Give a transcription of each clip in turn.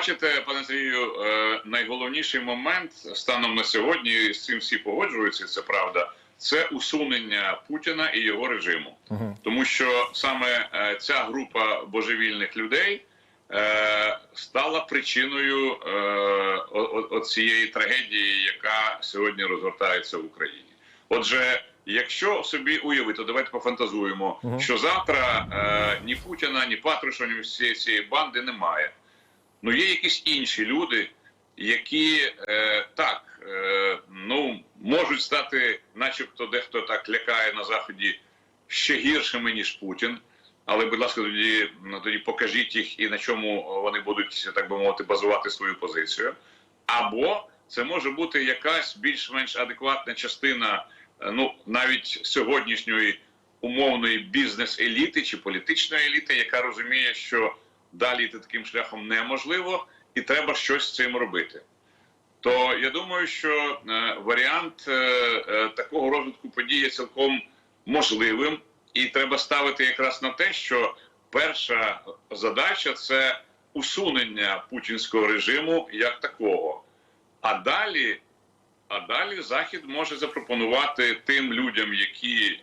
бачите, пане Сергію, е, найголовніший момент станом на сьогодні, і з цим всі погоджуються, це правда. Це усунення Путіна і його режиму, Мгм. тому що саме е, ця група божевільних людей е, стала причиною цієї трагедії, яка сьогодні розгортається в Україні. Отже, якщо собі уявити, давайте пофантазуємо, Мгм. що завтра ні Путіна, ні Патрушева, ні всієї цієї банди немає. Ну є якісь інші люди, які е, так е, ну можуть стати, начебто, дехто так лякає на заході ще гіршими ніж Путін. Але, будь ласка, тоді ну, тоді покажіть їх і на чому вони будуть так би мовити базувати свою позицію. Або це може бути якась більш-менш адекватна частина, е, ну навіть сьогоднішньої умовної бізнес-еліти чи політичної еліти, яка розуміє, що далі йти таким шляхом неможливо, і треба щось з цим робити. То я думаю, що е, варіант е, е, такого розвитку подій є цілком можливим, і треба ставити якраз на те, що перша задача це усунення путінського режиму як такого. А далі, а далі Захід може запропонувати тим людям, які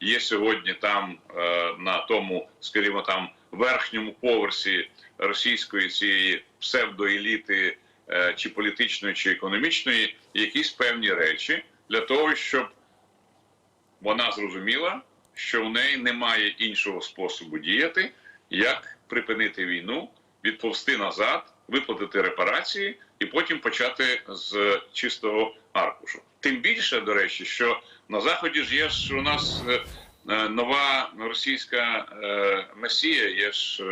є сьогодні там е, на тому, скажімо, там верхньому поверсі російської цієї псевдоеліти, е, чи політичної, чи економічної, якісь певні речі для того, щоб вона зрозуміла, що в неї немає іншого способу діяти, як припинити війну, відповсти назад, виплатити репарації і потім почати з чистого аркушу. Тим більше, до речі, що на заході ж є ж у нас е, е, нова російська е, месія, є ж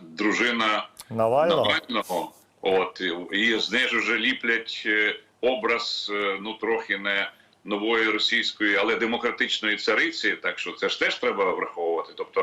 дружина Навального? Навального. От і- з неї ж вже ліплять образ, ну трохи не нової російської, але демократичної цариці. Так що це ж теж треба враховувати. Тобто